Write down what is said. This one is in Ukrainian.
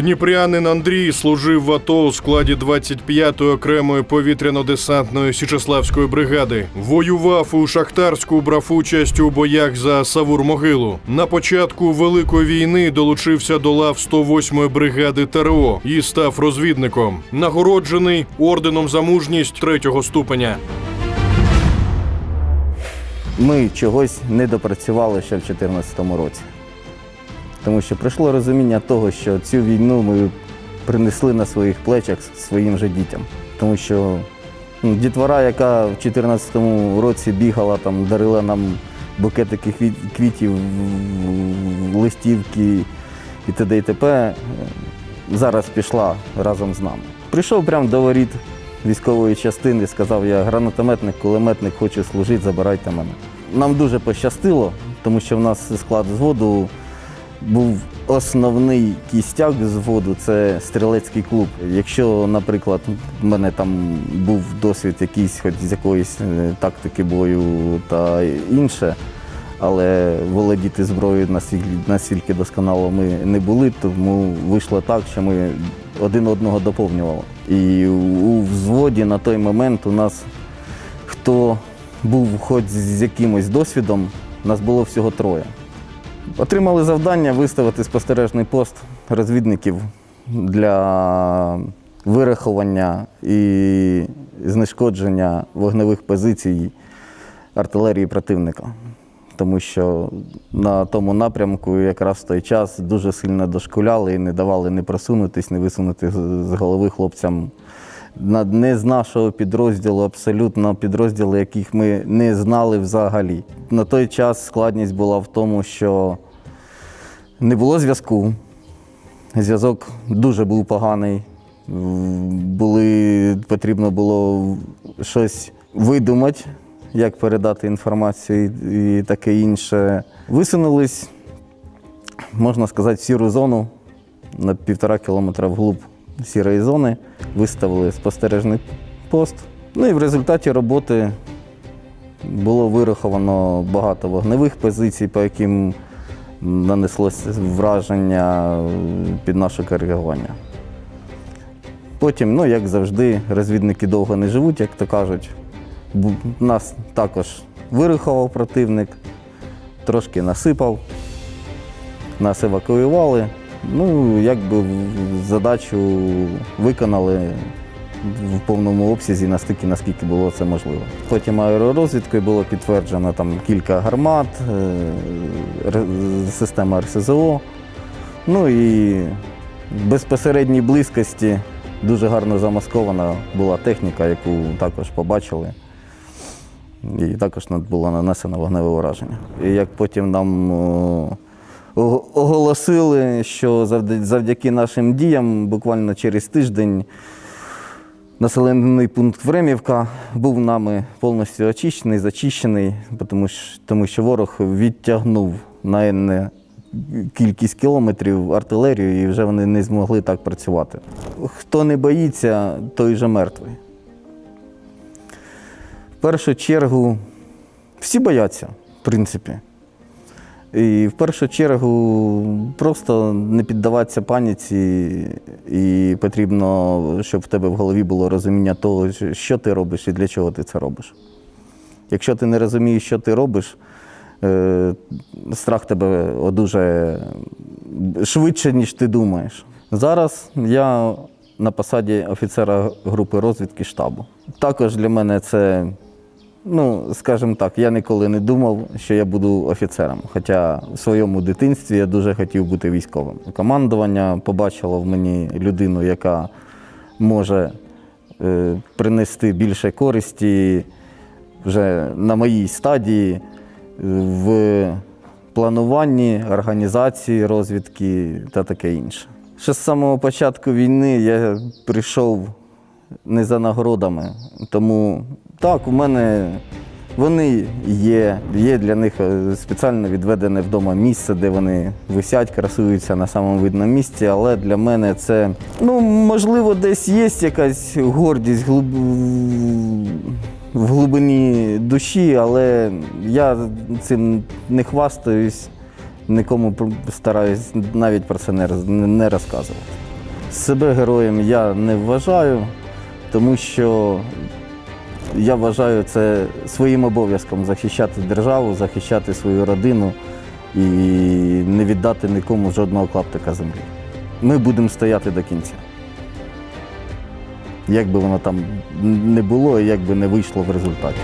Дніпрянин Андрій служив в АТО у складі 25-ї окремої повітряно-десантної Січеславської бригади. Воював у Шахтарську, брав участь у боях за Савур-Могилу. На початку Великої війни долучився до лав 108-ї бригади ТРО і став розвідником. Нагороджений орденом за мужність третього ступеня. Ми чогось не допрацювали ще в 2014 році. Тому що прийшло розуміння того, що цю війну ми принесли на своїх плечах своїм же дітям. Тому що ну, дітвора, яка в 2014 році бігала, там, дарила нам букетики квіт- квітів, листівки і т.д. і т.п., зараз пішла разом з нами. Прийшов прямо до воріт військової частини, сказав, я гранатометник, кулеметник, хочу служити, забирайте мене. Нам дуже пощастило, тому що в нас склад зводу був основний кістяк зводу це стрілецький клуб. Якщо, наприклад, в мене там був досвід якийсь, хоч з якоїсь е, тактики бою та інше, але володіти зброєю настільки, настільки досконало ми не були, тому вийшло так, що ми один одного доповнювали. І у взводі на той момент у нас хто був хоч з якимось досвідом, нас було всього троє. Отримали завдання виставити спостережний пост розвідників для вирахування і знешкодження вогневих позицій артилерії противника. Тому що на тому напрямку якраз в той час дуже сильно дошкуляли і не давали не просунутись, не висунути з голови хлопцям. Не з нашого підрозділу, абсолютно підрозділи, яких ми не знали взагалі. На той час складність була в тому, що не було зв'язку. Зв'язок дуже був поганий. Були, потрібно було щось видумати, як передати інформацію і таке інше. Висунулись, можна сказати, в сіру зону на півтора кілометра вглуб сірої зони, виставили спостережний пост. Ну і в результаті роботи було вираховано багато вогневих позицій, по яким нанеслося враження під наше коригування. Потім, ну, як завжди, розвідники довго не живуть, як то кажуть. Нас також вирахував противник, трошки насипав, нас евакуювали. Ну, якби задачу виконали в повному обсязі, настільки, наскільки було це можливо. Потім аеророзвідкою було підтверджено там кілька гармат, е, система РСЗО. Ну і в безпосередній близькості дуже гарно замаскована була техніка, яку також побачили. І також було нанесено вогневе ураження. І як потім нам оголосили, що завдяки нашим діям буквально через тиждень населений пункт Времівка був нами повністю очищений, зачищений, тому що, ворог відтягнув на кількість кілометрів артилерію, і вже вони не змогли так працювати. Хто не боїться, той же мертвий. В першу чергу всі бояться, в принципі. І в першу чергу просто не піддаватися паніці, і потрібно, щоб в тебе в голові було розуміння того, що ти робиш і для чого ти це робиш. Якщо ти не розумієш, що ти робиш, е, страх тебе одужає швидше, ніж ти думаєш. Зараз я на посаді офіцера групи розвідки штабу. Також для мене це Ну, скажімо так, я ніколи не думав, що я буду офіцером. Хоча в своєму дитинстві я дуже хотів бути військовим. Командування побачило в мені людину, яка може е, принести більше користі вже на моїй стадії е, в плануванні, організації розвідки та таке інше. Ще з самого початку війни я прийшов не за нагородами. Тому так, у мене вони є. Є для них е, спеціально відведене вдома місце, де вони висять, красуються на самому видному місці. Але для мене це, ну, можливо, десь є якась гордість глиб... в глибині душі, але я цим не хвастаюсь, нікому стараюсь навіть про це не, роз- не розказувати. Себе героєм я не вважаю, тому що я вважаю це своїм обов'язком захищати державу, захищати свою родину і не віддати нікому жодного клаптика землі. Ми будемо стояти до кінця. Як би воно там не було і як би не вийшло в результаті.